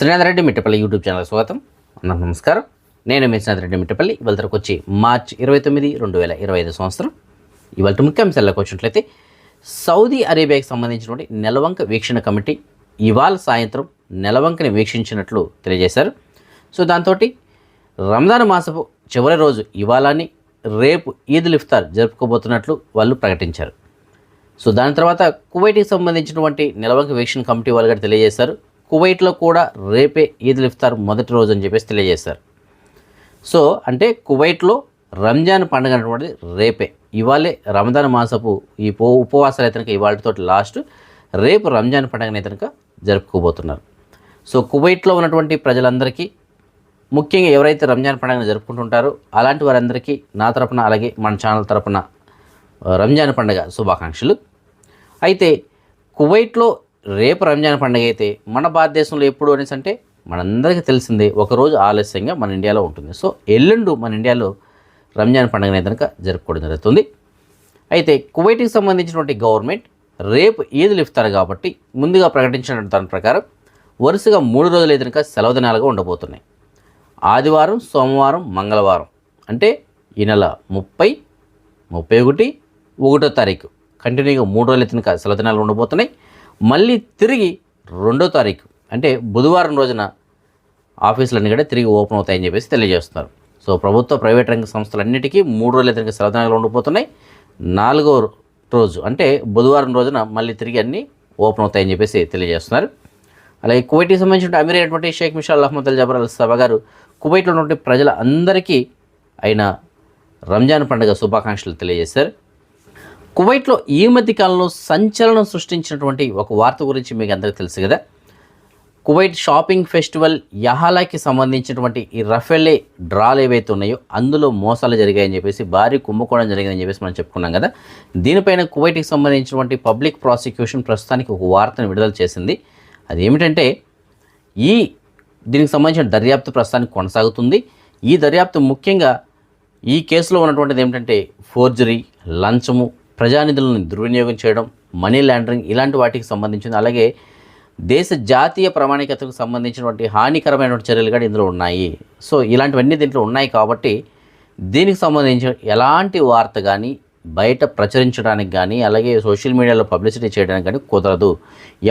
Srinath Reddy Mittapalli YouTube channel స్వాగతం. అందరూ నమస్కారం. నేను మీ శ్రీనాథ్ రెడ్డి మిట్టపల్లి. ఇవాళ తరకు వచ్చి మార్చ్ ఇరవై తొమ్మిది రెండు వేల ఇరవై ఐదు సంవత్సరం. ఇవాళ ముఖ్యాంశాలకు వచ్చినట్లయితే సౌదీ అరేబియాకి సంబంధించినటువంటి నెలవంక వీక్షణ కమిటీ ఇవాళ సాయంత్రం నెలవంకని వీక్షించినట్లు తెలియజేశారు. సో దాంతో రంజాన్ మాసపు చివరి రోజు ఇవాళని రేపు ఈద్ ఇఫ్తార్ జరుపుకోబోతున్నట్లు వాళ్ళు ప్రకటించారు. సో దాని తర్వాత కువైట్కి సంబంధించినటువంటి నెలవంక వీక్షణ కమిటీ వాళ్ళు కూడా తెలియజేశారు. కువైట్లో కూడా రేపే ఈద్ ఇఫ్తార్ మొదటి రోజు అని చెప్పేసి తెలియజేశారు. సో అంటే కువైట్లో రంజాన్ పండుగ అనేటువంటిది రేపే. ఇవాళే రమదాన్ మాసపు ఈ పో ఉపవాసాలు అయితే కనుక ఇవాళతో లాస్ట్. రేపు రంజాన్ పండుగను అయితే కనుక జరుపుకోబోతున్నారు. సో కువైట్లో ఉన్నటువంటి ప్రజలందరికీ ముఖ్యంగా ఎవరైతే రంజాన్ పండుగను జరుపుకుంటుంటారో అలాంటి వారందరికీ నా తరపున అలాగే మన ఛానల్ తరపున రంజాన్ పండుగ శుభాకాంక్షలు. అయితే కువైట్లో రేపు రంజాన్ పండుగ అయితే మన భారతదేశంలో ఎప్పుడు అనేసి అంటే మనందరికీ తెలిసిందే ఒకరోజు ఆలస్యంగా మన ఇండియాలో ఉంటుంది. సో ఎల్లుండు మన ఇండియాలో రంజాన్ పండుగ అనేది కనుక జరుపుకోవడం జరుగుతుంది. అయితే కువైట్కి సంబంధించినటువంటి గవర్నమెంట్ రేపు ఈదులు ఇఫ్తారు కాబట్టి ముందుగా ప్రకటించిన దాని ప్రకారం వరుసగా మూడు రోజులు అయితే కనుక సెలవు దినాలుగా ఉండబోతున్నాయి. ఆదివారం సోమవారం మంగళవారం అంటే ఈ నెల ముప్పై ముప్పై ఒకటి ఒకటో తారీఖు. కంటిన్యూగా మూడు రోజులు ఎత్తున సెలవు దినాలు ఉండబోతున్నాయి. మళ్ళీ తిరిగి రెండో తారీఖు అంటే బుధవారం రోజున ఆఫీసులన్నీ కూడా తిరిగి ఓపెన్ అవుతాయని చెప్పేసి తెలియజేస్తున్నారు. సో ప్రభుత్వ ప్రైవేట్ రంగ సంస్థలన్నిటికీ మూడు రోజుల తిరిగి సెలవు ఉండిపోతున్నాయి నాలుగో రోజు అంటే బుధవారం రోజున మళ్ళీ తిరిగి అన్నీ ఓపెన్ అవుతాయని చెప్పేసి తెలియజేస్తున్నారు. అలాగే కువైట్కి సంబంధించిన అమీర్ అయినటువంటి Sheikh Mishal Ahmad Al Jaber Al Sabah గారు కువైట్లో ఉన్నటువంటి ప్రజల అందరికీ ఆయన రంజాన్ పండుగ శుభాకాంక్షలు తెలియజేశారు. కువైట్లో ఈ మధ్య కాలంలో సంచలనం సృష్టించినటువంటి ఒక వార్త గురించి మీకు అందరికీ తెలుసు కదా. కువైట్ షాపింగ్ ఫెస్టివల్ యహాలాకి సంబంధించినటువంటి ఈ రఫెలే డ్రాలు ఏవైతే ఉన్నాయో అందులో మోసాలు జరిగాయని చెప్పేసి భారీ కుంభకోణం జరిగిందని చెప్పేసి మనం చెప్పుకున్నాం కదా. దీనిపైన కువైట్కి సంబంధించినటువంటి పబ్లిక్ ప్రాసిక్యూషన్ ప్రస్తుతానికి ఒక వార్తను విడుదల చేసింది. అది ఏమిటంటే ఈ దీనికి సంబంధించిన దర్యాప్తు ప్రస్తుతానికి కొనసాగుతుంది. ఈ దర్యాప్తు ముఖ్యంగా ఈ కేసులో ఉన్నటువంటిది ఏమిటంటే ఫోర్జరీ లంచము ప్రజానిధులను దుర్వినియోగం చేయడం మనీ లాండరింగ్ ఇలాంటి వాటికి సంబంధించింది. అలాగే దేశ జాతీయ ప్రామాణికతకు సంబంధించినటువంటి హానికరమైనటువంటి చర్యలు కూడా ఇందులో ఉన్నాయి. సో ఇలాంటివన్నీ దీంట్లో ఉన్నాయి కాబట్టి దీనికి సంబంధించి ఎలాంటి వార్త కానీ బయట ప్రచురించడానికి కానీ అలాగే సోషల్ మీడియాలో పబ్లిసిటీ చేయడానికి కానీ కుదరదు.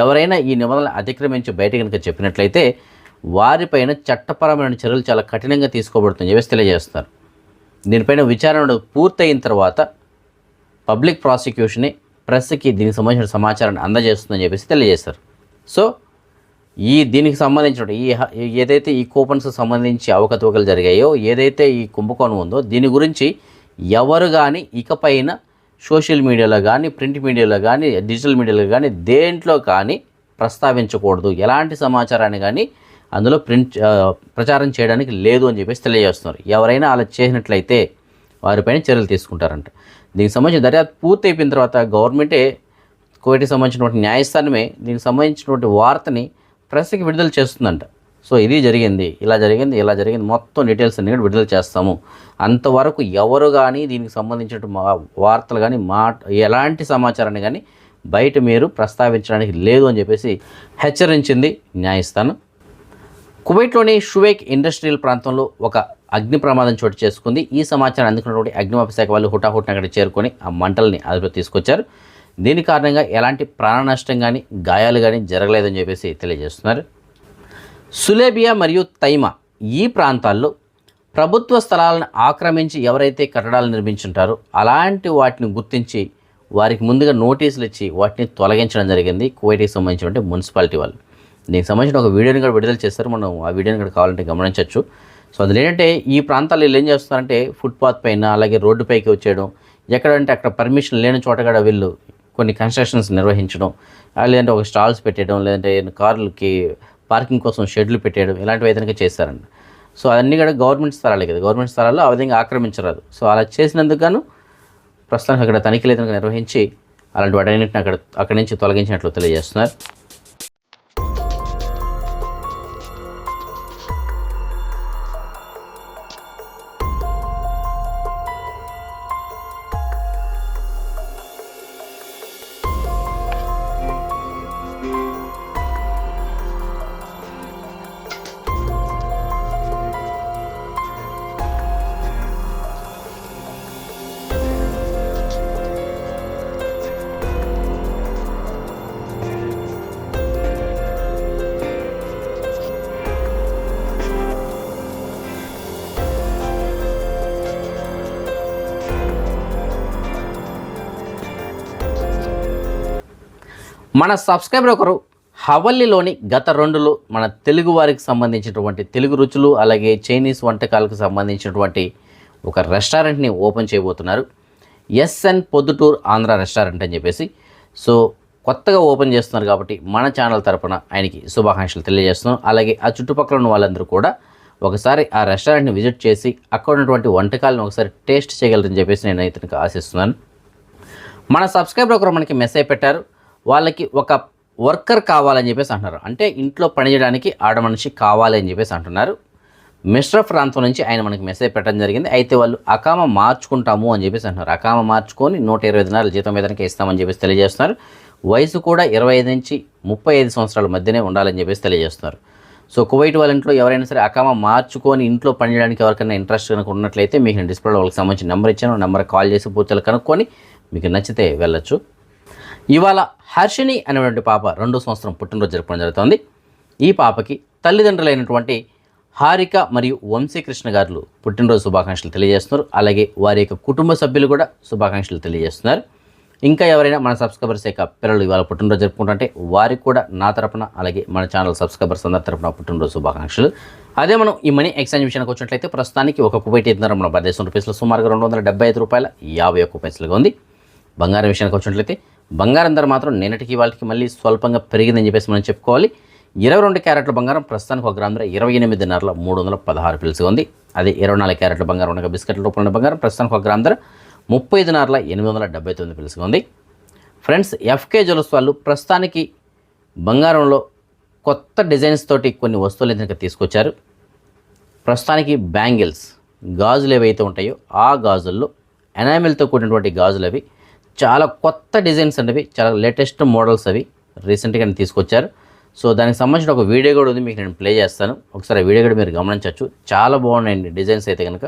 ఎవరైనా ఈ నిబంధనలు అతిక్రమించి బయట కనుక చెప్పినట్లయితే వారిపైన చట్టపరమైన చర్యలు చాలా కఠినంగా తీసుకోబడుతుంది చెప్పేసి తెలియజేస్తారు దీనిపైన విచారణ పూర్తయిన తర్వాత పబ్లిక్ ప్రాసిక్యూషనే ప్రెస్కి దీనికి సంబంధించిన సమాచారాన్ని అందజేస్తుందని చెప్పేసి తెలియజేశారు. సో ఈ దీనికి సంబంధించిన ఈ ఏదైతే ఈ కూపన్స్కి సంబంధించి అవకతవకలు జరిగాయో ఏదైతే ఈ కుంభకోణం ఉందో దీని గురించి ఎవరు కానీ ఇకపైన సోషల్ మీడియాలో కానీ ప్రింట్ మీడియాలో కానీ డిజిటల్ మీడియాలో కానీ దేంట్లో కానీ ప్రస్తావించకూడదు. ఎలాంటి సమాచారాన్ని కానీ అందులో ప్రింట్ ప్రచారం చేయడానికి లేదు అని చెప్పేసి తెలియజేస్తున్నారు. ఎవరైనా అలా చేసినట్లయితే వారిపైన చర్యలు తీసుకుంటారంట. దీనికి సంబంధించిన దర్యాప్తు పూర్తి అయిపోయిన తర్వాత గవర్నమెంటే కోవిడ్కి సంబంధించినటువంటి న్యాయస్థానమే దీనికి సంబంధించినటువంటి వార్తని ప్రెస్కి విడుదల చేస్తుందంట. సో ఇది జరిగింది ఇలా జరిగింది ఇలా జరిగింది మొత్తం డీటెయిల్స్ అన్ని కూడా విడుదల చేస్తాము. అంతవరకు ఎవరు కానీ దీనికి సంబంధించిన వార్తలు కానీ మాట ఎలాంటి సమాచారాన్ని కానీ బయట మీరు ప్రస్తావించడానికి లేదు అని చెప్పేసి హెచ్చరించింది న్యాయస్థానం. కువైట్లోని షువేక్ ఇండస్ట్రియల్ ప్రాంతంలో ఒక అగ్ని ప్రమాదం చోటు చేసుకుంది. ఈ సమాచారం అందుకున్నటువంటి అగ్నిమాపక శాఖ వాళ్ళు హుటాహుటిన అక్కడ చేరుకొని ఆ మంటల్ని అదుపులో తీసుకొచ్చారు. దీని కారణంగా ఎలాంటి ప్రాణ నష్టం కానీ గాయాలు కానీ జరగలేదని చెప్పేసి తెలియజేస్తున్నారు. సులేబియా మరియు తైమా ఈ ప్రాంతాల్లో ప్రభుత్వ స్థలాలను ఆక్రమించి ఎవరైతే కట్టడాలు నిర్మించుంటారో అలాంటి వాటిని గుర్తించి వారికి ముందుగా నోటీసులు ఇచ్చి వాటిని తొలగించడం జరిగింది కువైటీకి సంబంధించినటువంటి మున్సిపాలిటీ వాళ్ళు. దీనికి సంబంధించిన ఒక వీడియోని కూడా విడుదల చేస్తారు మనం ఆ వీడియోని కూడా కావాలంటే గమనించవచ్చు. సో అది ఏంటంటే ఈ ప్రాంతాల్లో వీళ్ళు ఏం చేస్తున్నారంటే ఫుట్పాత్ పైన అలాగే రోడ్డు పైకి వచ్చేయడం ఎక్కడంటే అక్కడ పర్మిషన్ లేని చోట కూడా వీళ్ళు కొన్ని కన్స్ట్రక్షన్స్ నిర్వహించడం లేదంటే ఒక స్టాల్స్ పెట్టేయడం లేదంటే కార్లకి పార్కింగ్ కోసం షెడ్లు పెట్టేయడం ఇలాంటివి ఏదైనా చేస్తారండి సో అవన్నీ కూడా గవర్నమెంట్ స్థలాలే కదా. గవర్నమెంట్ స్థలాల్లో ఆ విధంగా ఆక్రమించరాదు. సో అలా చేసినందుకు గాను ప్రస్తుతానికి అక్కడ తనిఖీలు అయితే నిర్వహించి అలాంటి వాటన్నింటిని అక్కడ అక్కడి నుంచి తొలగించినట్లు తెలియజేస్తున్నారు. మన సబ్స్క్రైబర్ ఒకరు హవల్లిలోని గత రెండులో మన తెలుగు వారికి సంబంధించినటువంటి తెలుగు రుచులు అలాగే చైనీస్ వంటకాలకు సంబంధించినటువంటి ఒక రెస్టారెంట్ని ఓపెన్ చేయబోతున్నారు. ఎస్ఎన్ పొద్దుటూర్ ఆంధ్ర రెస్టారెంట్ అని చెప్పేసి. సో కొత్తగా ఓపెన్ చేస్తున్నారు కాబట్టి మన ఛానల్ తరపున ఆయనకి శుభాకాంక్షలు తెలియజేస్తున్నాం. అలాగే ఆ చుట్టుపక్కల ఉన్న వాళ్ళందరూ కూడా ఒకసారి ఆ రెస్టారెంట్ని విజిట్ చేసి అక్కడ ఉన్నటువంటి వంటకాలను ఒకసారి టేస్ట్ చేయగలరని చెప్పేసి నేను ఇతనికి ఆశిస్తున్నాను. మన సబ్స్క్రైబర్ ఒకరు మనకి మెసేజ్ పెట్టారు. వాళ్ళకి ఒక వర్కర్ కావాలని చెప్పేసి అంటున్నారు. అంటే ఇంట్లో పని చేయడానికి ఆడ మనిషి కావాలి అని చెప్పేసి అంటున్నారు. మిశ్ర ప్రాంతం నుంచి ఆయన మనకి మెసేజ్ పెట్టడం జరిగింది. అయితే వాళ్ళు అకామ మార్చుకుంటాము అని చెప్పేసి అంటున్నారు. అకామ మార్చుకొని నూట ఇరవై దినాలు జీతం మీదనికి ఇస్తామని చెప్పేసి తెలియజేస్తున్నారు. వయసు కూడా ఇరవై ఐదు నుంచి ముప్పై ఐదు సంవత్సరాల మధ్యనే ఉండాలని చెప్పేసి తెలియజేస్తున్నారు. సో కువైట్ వాళ్ళ ఇంట్లో ఎవరైనా సరే అకామ మార్చుకొని ఇంట్లో పని చేయడానికి ఎవరికైనా ఇంట్రెస్ట్ కనుక ఉన్నట్లయితే మీకు నేను డిస్ప్లేలో వాళ్ళకి సంబంధించిన నెంబర్ ఇచ్చాను. నెంబర్ కాల్ చేసి పూర్తిగా కనుక్కొని మీకు నచ్చితే వెళ్ళొచ్చు. ఇవాళ హర్షిని అనేటువంటి పాప రెండో సంవత్సరం పుట్టినరోజు జరపడం జరుగుతోంది. ఈ పాపకి తల్లిదండ్రులైనటువంటి హారిక మరియు వంశీకృష్ణ గారు పుట్టినరోజు శుభాకాంక్షలు తెలియజేస్తున్నారు. అలాగే వారి యొక్క కుటుంబ సభ్యులు కూడా శుభాకాంక్షలు తెలియజేస్తున్నారు. ఇంకా ఎవరైనా మన సబ్స్క్రైబర్స్ యొక్క పిల్లలు ఇవాళ పుట్టినరోజు జరుపుకుంటుంటే వారికి కూడా నా తరపున అలాగే మన ఛానల్ సబ్స్క్రైబర్స్ అందరి తరపున పుట్టినరోజు శుభాకాంక్షలు. అదే మనం ఈ మనీ ఎక్స్చేంజ్ విషయానికి వచ్చినట్లయితే ప్రస్తుతానికి ఒక కువైట్ ఐదున్నర మన పదిహేను రూపీస్లో సుమారుగా రెండు వందల డెబ్బై ఐదు రూపాయల యాభై ఒక్క పైసలుగా ఉంది. బంగారం విషయానికి వచ్చినట్లయితే బంగారం ధర మాత్రం నిన్నటికి వాళ్ళకి మళ్ళీ స్వల్పంగా పెరిగిందని చెప్పేసి మనం చెప్పుకోవాలి. ఇరవై రెండు క్యారెట్ల బంగారం ప్రస్తుతానికి ఒక గ్రామ ధర ఇరవై ఎనిమిదిన్నరలో మూడు వందల పదహారు పిలుసుగా ఉంది. అదే ఇరవై నాలుగు క్యారెట్ల బంగారం ఉండగా బిస్కెట్ల రూపంలో బంగారం ప్రస్తుతానికి ఒక గ్రామ ధర ముప్పై ఐదున్నరల ఎనిమిది వందల డెబ్బై తొమ్మిది పిలుసుగా ఉంది. ఫ్రెండ్స్ ఎఫ్కే జ్యువెల్స్ వాళ్ళు ప్రస్తుతానికి బంగారంలో కొత్త డిజైన్స్ తోటి కొన్ని వస్తువులు అయితే తీసుకొచ్చారు. ప్రస్తుతానికి బ్యాంగిల్స్ గాజులు ఏవైతే ఉంటాయో ఆ గాజుల్లో ఎనామిల్తో కూడినటువంటి గాజులు అవి చాలా కొత్త డిజైన్స్ అనేవి చాలా లేటెస్ట్ మోడల్స్ అవి రీసెంట్గా నేను తీసుకొచ్చారు. సో దానికి సంబంధించిన ఒక వీడియో కూడా ఉంది మీకు నేను ప్లే చేస్తాను. ఒకసారి వీడియో కూడా మీరు గమనించవచ్చు. చాలా బాగున్నాయండి డిజైన్స్ అయితే కనుక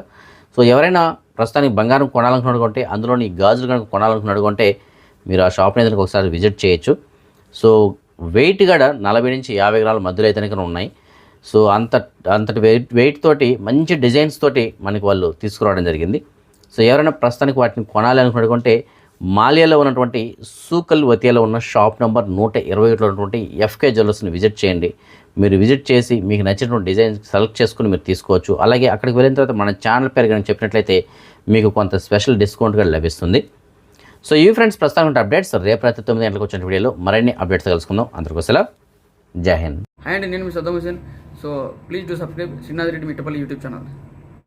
సో ఎవరైనా ప్రస్తుతానికి బంగారం కొనాలనుకున్నట్టుకుంటే అందులోని గాజులు కనుక కొనాలనుకున్నట్టుకుంటే మీరు ఆ షాప్ని ఏదైనా ఒకసారి విజిట్ చేయొచ్చు. సో వెయిట్ కూడా నలభై నుంచి యాభై గ్రాముల మధ్యలో అయితే కనుక ఉన్నాయి. సో అంత అంతటి వెయిట్ వెయిట్ తోటి మంచి డిజైన్స్ తోటి మనకి వాళ్ళు తీసుకురావడం జరిగింది. సో ఎవరైనా ప్రస్తుతానికి వాటిని కొనాలి అనుకుంటే మాలియాలో ఉన్నటువంటి సూకల్ వతియాలో ఉన్న షాప్ నెంబర్ నూట ఇరవై ఒకటిలో ఉన్నటువంటి ఎఫ్కే జ్యువెలర్స్ని విజిట్ చేయండి. మీరు విజిట్ చేసి మీకు నచ్చినటువంటి డిజైన్ సెలెక్ట్ చేసుకుని మీరు తీసుకోవచ్చు. అలాగే అక్కడికి వెళ్ళిన తర్వాత మన ఛానల్ పేరు కానీ చెప్పినట్లయితే మీకు కొంత స్పెషల్ డిస్కౌంట్ కూడా లభిస్తుంది. సో ఈ ఫ్రెండ్స్ ప్రస్తుతం అప్డేట్స్ రేపు రాత్రి తొమ్మిది గంటలకు వచ్చిన వీడియోలో మరిన్ని అప్డేట్స్ కలుసుకుందాం అందరికీ సెలవు. జై హింద్. హాయ్ అండి నేను మీ Saddam Hussain so please do subscribe. Srinath Reddy Mittapalli YouTube channel.